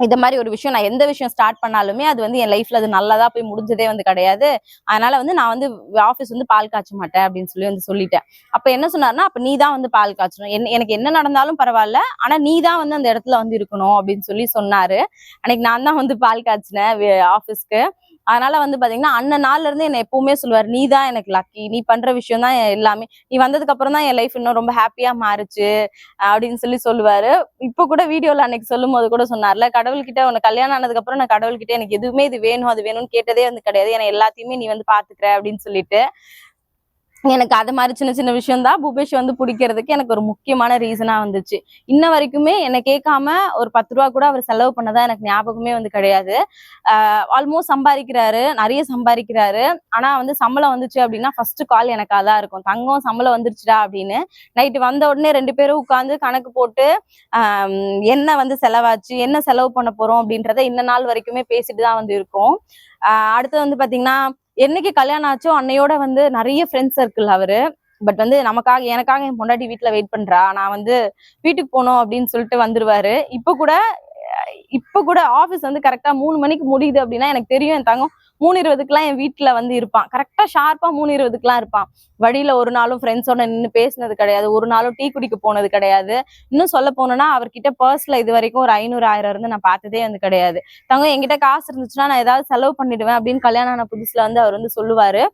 இந்த மாதிரி ஒரு விஷயம் நான் எந்த விஷயம் ஸ்டார்ட் பண்ணாலுமே அது வந்து என் லைஃப்ல அது நல்லதா போய் முடிஞ்சதே வந்து கிடையாது. அதனால வந்து நான் வந்து ஆஃபீஸ் வந்து பால் காய்ச்ச மாட்டேன் அப்படின்னு சொல்லி வந்து சொல்லிட்டேன். அப்ப என்ன சொன்னார்னா அப்ப நீ தான் வந்து பால் காய்ச்சணும். என்ன எனக்கு என்ன நடந்தாலும் பரவாயில்ல. ஆனா நீ தான் வந்து அந்த இடத்துல வந்து இருக்கணும் அப்படின்னு சொல்லி சொன்னாரு. அன்னைக்கு நான் தான் வந்து பால் காய்ச்சினேன் ஆஃபீஸ்க்கு அதனால வந்து பாத்தீங்கன்னா அண்ணன் நாள்ல இருந்து என்ன எப்பவுமே சொல்லுவார் நீ தான் எனக்கு லக்கி நீ பண்ற விஷயம் தான் எல்லாமே. நீ வந்ததுக்கு அப்புறம் தான் என் லைஃப் இன்னும் ரொம்ப ஹாப்பியா மாறுச்சு. அப்படின்னு சொல்லி சொல்லுவாரு. இப்ப கூட வீடியோல அன்னைக்கு சொல்லும் போது கூட சொன்னார்ல கடவுள்கிட்ட உனக்கு கல்யாணம் ஆனதுக்கு அப்புறம் நான் கடவுள்கிட்ட எனக்கு எதுவுமே இது வேணும் அது வேணும்னு கேட்டதே வந்து கிடையாது. ஏன்னா எல்லாத்தையுமே நீ வந்து பாத்துக்கிற அப்படின்னு சொல்லிட்டு. எனக்கு அது மாதிரி சின்ன சின்ன விஷயம் தான் பூபேஷ் வந்து பிடிக்கிறதுக்கு எனக்கு ஒரு முக்கியமான ரீசனா வந்துச்சு. இன்ன வரைக்குமே என்னை கேட்காம ஒரு பத்து ரூபா கூட அவர் செலவு பண்ணதா எனக்கு ஞாபகமே வந்து கிடையாது. ஆல்மோஸ்ட் சம்பாதிக்கிறாரு நிறைய சம்பாதிக்கிறாரு. ஆனா வந்து சம்பளம் வந்துச்சு அப்படின்னா ஃபர்ஸ்ட் கால் எனக்கு அதான் இருக்கும். தங்கம் சம்பளம் வந்துருச்சுடா அப்படின்னு. நைட்டு வந்த உடனே ரெண்டு பேரும் உட்காந்து கணக்கு போட்டு என்ன வந்து செலவாச்சு என்ன செலவு பண்ண போறோம் அப்படின்றத இன்ன நாள் வரைக்குமே பேசிட்டு தான் வந்து இருக்கோம். அடுத்து வந்து பாத்தீங்கன்னா என்னைக்கு கல்யாணம் ஆச்சோ அன்னையோட வந்து நிறைய ஃப்ரெண்ட்ஸ் சர்க்கிள் அவரு. பட் வந்து நமக்காக எனக்காக என் பொண்டாட்டி வீட்ல வெயிட் பண்றா. நான் வந்து வீட்டுக்கு போனோம் அப்படின்னு சொல்லிட்டு வந்துருவாரு. இப்ப கூட இப்ப கூட ஆபீஸ் வந்து கரெக்டா மூணு மணிக்கு முடியுது அப்படின்னா எனக்கு தெரியும் என் தங்கம் மூணு இருபதுக்குலாம் என் வீட்டுல வந்து இருப்பான். கரெக்டா ஷார்ப்பா மூணு இருபதுக்குலாம் இருப்பான். வழியில ஒரு நாளும் ஃப்ரெண்ட்ஸோட நின்று பேசினது கிடையாது. ஒரு நாளும் டீ குடிக்க போனது கிடையாது. இன்னும் சொல்ல போனோம்னா அவர்கிட்ட பர்ஸ்ல இது வரைக்கும் ஒரு ஐநூறு ஆயிரம் இருந்து நான் பார்த்ததே வந்து கிடையாது. தங்க என்கிட்ட காசு இருந்துச்சுன்னா நான் ஏதாவது செலவு பண்ணிடுவேன் அப்படின்னு கல்யாணம் ஆன புதுசுல வந்து அவர் வந்து சொல்லுவாரு.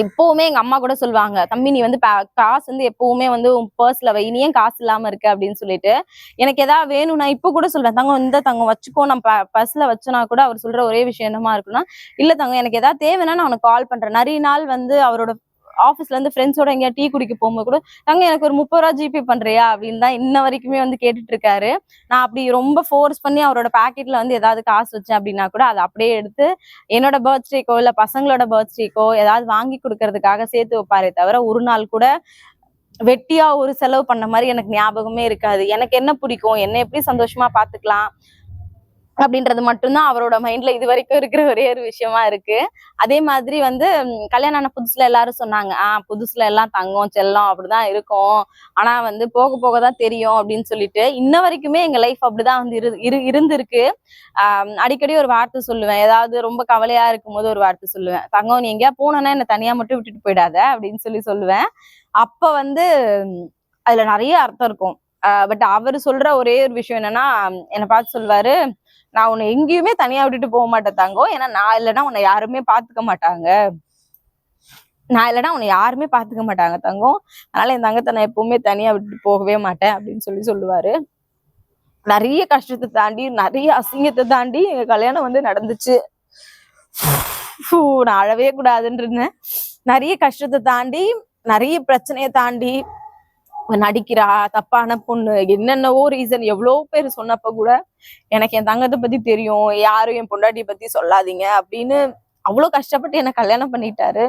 எப்பவுமே எங்க அம்மா கூட சொல்லுவாங்க தம்பி நீ வந்து பா- காசு வந்து எப்பவுமே வந்து உன் பர்ஸ்ல வை நீ ஏன் காசு இல்லாம இருக்க அப்படின்னு சொல்லிட்டு. எனக்கு ஏதாவது வேணும் நான் இப்ப கூட சொல்றேன் தங்க இந்த தங்க வச்சுக்கோ நான் பர்ஸ்ல வச்சனா கூட அவர் சொல்ற ஒரே விஷயம் என்னமா இருக்குன்னா இல்ல தங்க எனக்கு ஏதாவது தேவைன்னா நான் உனக்கு கால் பண்றேன். நிறைய நாள் வந்து அவரோட ஆஃபீஸ்ல இருந்து ஃப்ரெண்ட்ஸோட எங்கேயா டீ குடிக்க போகும்போது கூட தங்க எனக்கு ஒரு முப்பது ரூபா ஜிபே பண்றியா? அப்படின்னு தான் இன்ன வரைக்குமே வந்து கேட்டுட்டு இருக்காரு. நான் அப்படி ரொம்ப ஃபோர்ஸ் பண்ணி அவரோட பாக்கெட்ல வந்து ஏதாவது காசு வச்சேன் அப்படின்னா கூட அதை அப்படியே எடுத்து என்னோட பர்த்டேக்கோ இல்ல பசங்களோட பர்த்டேக்கோ ஏதாவது வாங்கி கொடுக்கறதுக்காக சேர்த்து வைப்பாரே தவிர ஒரு நாள் கூட வெட்டியா ஒரு செலவு பண்ண மாதிரி எனக்கு ஞாபகமே இருக்காது. எனக்கு என்ன பிடிக்கும்? என்ன எப்படி சந்தோஷமா பாத்துக்கலாம்? அப்படின்றது மட்டும்தான் அவரோட மைண்ட்ல இது வரைக்கும் இருக்கிற ஒரே ஒரு விஷயமா இருக்கு. அதே மாதிரி வந்து கல்யாணம் ஆன புதுசுல எல்லாரும் சொன்னாங்க ஆஹ் புதுசுல எல்லாம் தங்கம் செல்லம் அப்படிதான் இருக்கும். ஆனா வந்து போக போக தான் தெரியும் அப்படின்னு சொல்லிட்டு இன்ன வரைக்குமே எங்க லைஃப் அப்படிதான் வந்து இரு இரு இருந்திருக்கு. ஆஹ் அடிக்கடி ஒரு வார்த்தை சொல்லுவேன். ஏதாவது ரொம்ப கவலையா இருக்கும்போது ஒரு வார்த்தை சொல்லுவேன். தங்கம் நீ எங்கேயா போனோன்னா என்ன தனியா மட்டும் விட்டுட்டு போயிடாத அப்படின்னு சொல்லி சொல்லுவேன். அப்ப வந்து அதுல நிறைய அர்த்தம் இருக்கும். பட் அவர் சொல்ற ஒரே ஒரு விஷயம் என்னன்னா என்னை பார்த்து சொல்வாரு நான் உன்னை எங்கேயுமே தனியா விட்டுட்டு போக மாட்டேன் தங்கம் ஏன்னா நான் இல்லைன்னா உன்னை யாருமே பாத்துக்க மாட்டாங்க. நான் இல்லைன்னா உன்னை யாருமே பாத்துக்க மாட்டாங்க தங்கம் அதனால என் தங்கத்தை நான் எப்பவுமே தனியா விட்டுட்டு போகவே மாட்டேன் அப்படின்னு சொல்லி சொல்லுவாரு. நிறைய கஷ்டத்தை தாண்டி நிறைய அசிங்கத்தை தாண்டி எங்க கல்யாணம் வந்து நடந்துச்சு. நான் அழவே கூடாதுன்னு இருந்தேன். நிறைய கஷ்டத்தை தாண்டி நிறைய பிரச்சனையை தாண்டி நடிக்கிறா தப்பான பொண்ணு என்னென்னவோ ரீசன் எவ்வளோ பேர் சொன்னப்ப கூட எனக்கு என் தங்கத்தை பத்தி தெரியும் யாரும் என் பொண்டாட்டியை பத்தி சொல்லாதீங்க அப்படின்னு அவ்வளோ கஷ்டப்பட்டு என்ன கல்யாணம் பண்ணிட்டாரு.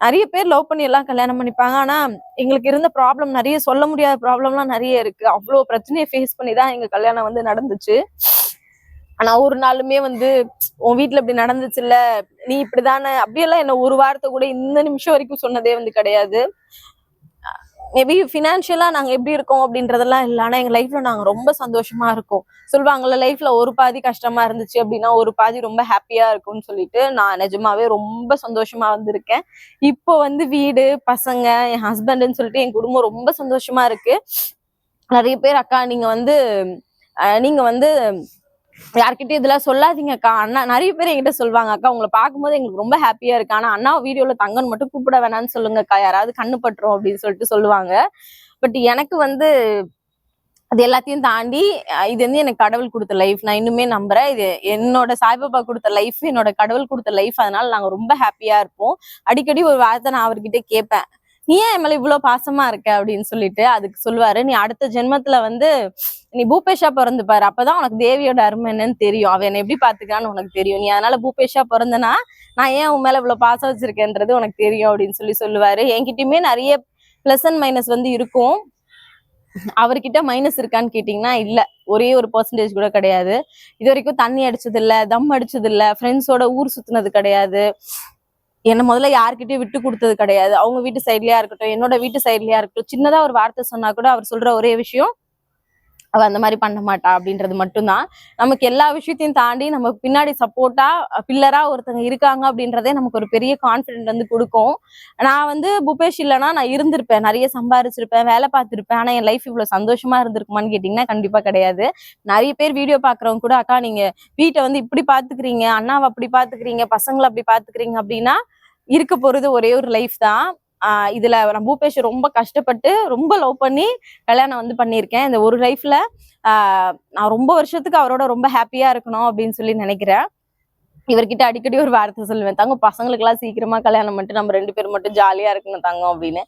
நிறைய பேர் லவ் பண்ணி எல்லாம் கல்யாணம் பண்ணிப்பாங்க. ஆனா எங்களுக்கு இருந்த ப்ராப்ளம் நிறைய சொல்ல முடியாத ப்ராப்ளம்லாம் நிறைய இருக்கு. அவ்வளோ பிரச்சனையை ஃபேஸ் பண்ணி தான் எங்க கல்யாணம் வந்து நடந்துச்சு. ஆனா ஒரு நாளுமே வந்து உன் வீட்டுல இப்படி நடந்துச்சுல்ல நீ இப்படிதானே அப்படியெல்லாம் என்ன ஒரு வாரத்தை கூட இந்த நிமிஷம் வரைக்கும் சொன்னதே வந்து கிடையாது. மேபி ஃபினான்ஷியலா நாங்க எப்படி இருக்கோம் அப்படின்றதெல்லாம் இல்லை. ஆனா எங்க லைஃப்ல நாங்க ரொம்ப சந்தோஷமா இருக்கோம். சொல்லுவாங்கல்ல லைஃப்ல ஒரு பாதி கஷ்டமா இருந்துச்சு அப்படின்னா ஒரு பாதி ரொம்ப ஹாப்பியா இருக்கும்னு சொல்லிட்டு நான் நிஜமாவே ரொம்ப சந்தோஷமா வந்திருக்கேன். இப்போ வந்து வீடு பசங்க என் ஹஸ்பண்ட்னு சொல்லிட்டு என் குடும்பம் ரொம்ப சந்தோஷமா இருக்கு. நிறைய பேர் அக்கா நீங்க வந்து நீங்கள் நீங்க வந்து யார்கிட்டயும் இதெல்லாம் சொல்லாதீங்க அக்கா அண்ணா நிறைய பேர் என்கிட்ட சொல்லுவாங்க அக்கா உங்களை பார்க்கும்போது எங்களுக்கு ரொம்ப ஹாப்பியா இருக்கு. ஆனா அண்ணா வீடியோல தங்கன்னு மட்டும் கூப்பிட வேணாம்னு சொல்லுங்க அக்கா யாராவது கண்ணு பட்டுரும் அப்படின்னு சொல்லிட்டு சொல்லுவாங்க. பட் எனக்கு வந்து அது எல்லாத்தையும் தாண்டி இது வந்து எனக்கு கடவுள் கொடுத்த லைஃப் நான் இன்னுமே நம்புறேன். இது என்னோட சாய்பாபா கொடுத்த லைஃப் என்னோட கடவுள் கொடுத்த லைஃப் அதனால நாங்க ரொம்ப ஹாப்பியா இருப்போம். அடிக்கடி ஒரு வார்த்தை நான் அவர்கிட்ட கேட்பேன். நீ ஏன் என் மேல இவ்வளவு பாசமா இருக்க? அப்படின்னு சொல்லிட்டு அதுக்கு சொல்லுவாரு. நீ அடுத்த ஜென்மத்துல வந்து நீ பூபேஷா பிறந்து பாரு. அப்பதான் உனக்கு தேவியோட அருமை என்னன்னு தெரியும். அவ என்னை எப்படி பாத்துக்கிறான்னு உனக்கு தெரியும். நீ அதனால பூபேஷா பிறந்தனா நான் ஏன் உன் மேல இவ்வளவு பாசம் வச்சிருக்கேன்றது உனக்கு தெரியும் அப்படின்னு சொல்லி சொல்லுவாரு. என்கிட்டயுமே நிறைய பிளஸ் அண்ட் மைனஸ் வந்து இருக்கும். அவர்கிட்ட மைனஸ் இருக்கான்னு கேட்டிங்கன்னா இல்ல. ஒரே ஒரு பர்சன்டேஜ் கூட கிடையாது. இது வரைக்கும் தண்ணி அடிச்சது இல்ல தம் அடிச்சது இல்ல ஃப்ரெண்ட்ஸோட ஊர் சுத்தினது கிடையாது. என்ன முதல்ல யார்கிட்டயும் விட்டு கொடுத்தது கிடையாது. அவங்க வீட்டு சைட்லயா இருக்கட்டும் என்னோட வீட்டு சைட்லயா இருக்கட்டும் சின்னதா ஒரு வார்த்தை சொன்னா கூட அவர் சொல்ற ஒரே விஷயம் அவ அந்த மாதிரி பண்ண மாட்டா அப்படின்றது மட்டும்தான். நமக்கு எல்லா விஷயத்தையும் தாண்டி நம்ம பின்னாடி சப்போர்ட்டா பில்லரா ஒருத்தங்க இருக்காங்க அப்படின்றதே நமக்கு ஒரு பெரிய கான்பிடென்ட் வந்து கொடுக்கும். நான் வந்து புபேஷ் இல்லைன்னா நான் இருந்திருப்பேன். நிறைய சம்பாரிச்சிருப்பேன் வேலை பார்த்துருப்பேன். ஆனா என் லைஃப் இவ்வளவு சந்தோஷமா இருந்திருக்குமான்னு கேட்டீங்கன்னா கண்டிப்பா கிடையாது. நிறைய பேர் வீடியோ பாக்குறவங்க கூட அக்கா நீங்க வீட்டை வந்து இப்படி பாத்துக்கிறீங்க அண்ணாவை அப்படி பாத்துக்கிறீங்க பசங்களை அப்படி பாத்துக்கிறீங்க அப்படின்னா இருக்க போறது ஒரே ஒரு லைஃப் தான். இதுல நான் பூபேஷ் ரொம்ப கஷ்டப்பட்டு ரொம்ப லவ் பண்ணி கல்யாணம் வந்து பண்ணியிருக்கேன். இந்த ஒரு லைஃப்ல நான் ரொம்ப வருஷத்துக்கு அவரோட ரொம்ப ஹாப்பியா இருக்கணும் அப்படின்னு சொல்லி நினைக்கிறேன். இவர்கிட்ட அடிக்கடி ஒரு வார்த்தை சொல்லுவேன் தங்க பசங்களுக்கெல்லாம் சீக்கிரமா கல்யாணம் பண்ணிட்டு நம்ம ரெண்டு பேரும் மட்டும் ஜாலியா இருக்கணும் தங்கம் அப்படின்னு.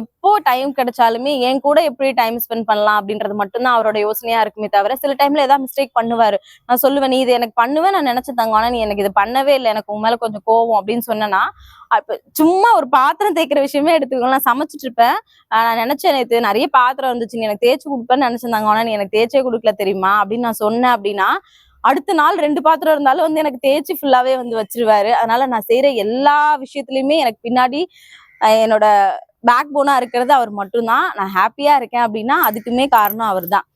எப்போ டைம் கிடைச்சாலுமே என் கூட எப்படி டைம் ஸ்பெண்ட் பண்ணலாம் அப்படின்றது மட்டும்தான் அவரோட யோசனையா இருக்குமே தவிர சில டைம்ல ஏதாவது மிஸ்டேக் பண்ணுவாரு. நான் சொல்லுவேன் நீ இது எனக்கு பண்ணுவேன் நான் நினைச்சு தங்க ஆனா நீ எனக்கு இது பண்ணவே இல்லை. எனக்கு உன் மேல கொஞ்சம் கோவம் அப்படின்னு சொன்னேன்னா அப்ப சும்மா ஒரு பாத்திரம் தேய்க்கிற விஷயமே எடுத்துக்கோங்க. நான் சமைச்சிட்டு இருப்பேன். நான் நினைச்சேன் நேற்று நிறைய பாத்திரம் இருந்துச்சு. நீ எனக்கு தேய்ச்சி கொடுப்பேன்னு நினைச்சிருந்தாங்க ஆனா நீ எனக்கு தேய்ச்சே கொடுக்கல தெரியுமா? அப்படின்னு நான் சொன்னேன் அப்படின்னா அடுத்த நாள் ரெண்டு பாத்திரம் இருந்தாலும் வந்து எனக்கு தேய்ச்சி ஃபுல்லாவே வந்து வச்சிருவாரு. அதனால நான் செய்யற எல்லா விஷயத்துலயுமே எனக்கு பின்னாடி என்னோட பேக் போனா இருக்கிறது அவர் மட்டும்தான். நான் ஹாப்பியா இருக்கேன் அப்படின்னா அதுக்குமே காரணம் அவர் தான்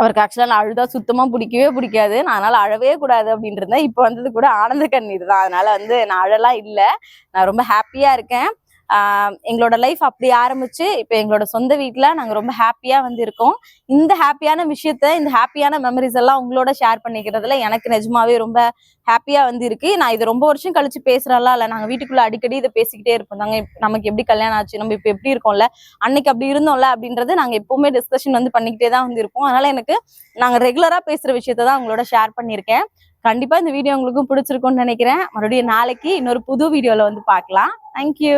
அவருக்கு ஆக்சுவலா நான் அழுதா சுத்தமா பிடிக்கவே பிடிக்காது. நான் அதனால அழவே கூடாது அப்படின்ட்டு இருந்தேன். இப்போ வந்தது கூட ஆனந்த கண்ணீர் தான். அதனால வந்து நான் அழலாம் இல்லை. நான் ரொம்ப ஹாப்பியா இருக்கேன். எங்களோட லைஃப் அப்படி ஆரம்பிச்சு இப்போ எங்களோட சொந்த வீட்டில் நாங்கள் ரொம்ப ஹாப்பியாக வந்து இருக்கோம். இந்த ஹாப்பியான விஷயத்த இந்த ஹாப்பியான மெமரிஸ் எல்லாம் உங்களோட ஷேர் பண்ணிக்கிறதுல எனக்கு நிஜமாவே ரொம்ப ஹாப்பியாக வந்து இருக்கு. நான் இது ரொம்ப வருஷம் கழிச்சு பேசுறலாம் இல்லை நாங்கள் வீட்டுக்குள்ளே அடிக்கடி இதை பேசிக்கிட்டே இருப்போம். நாங்கள் நமக்கு எப்படி கல்யாணம் ஆச்சு நம்ம இப்போ எப்படி இருக்கோம்ல அன்னைக்கு அப்படி இருந்தோம்ல அப்படின்றது நாங்கள் எப்பவுமே டிஸ்கஷன் வந்து பண்ணிக்கிட்டே தான் வந்து இருப்போம். அதனால எனக்கு நாங்கள் ரெகுலராக பேசுகிற விஷயத்த தான் உங்களோட ஷேர் பண்ணியிருக்கேன். கண்டிப்பாக இந்த வீடியோ உங்களுக்கும் பிடிச்சிருக்கும்னு நினைக்கிறேன். மறுபடியும் நாளைக்கு இன்னொரு புது வீடியோவில் வந்து பார்க்கலாம். தேங்க்யூ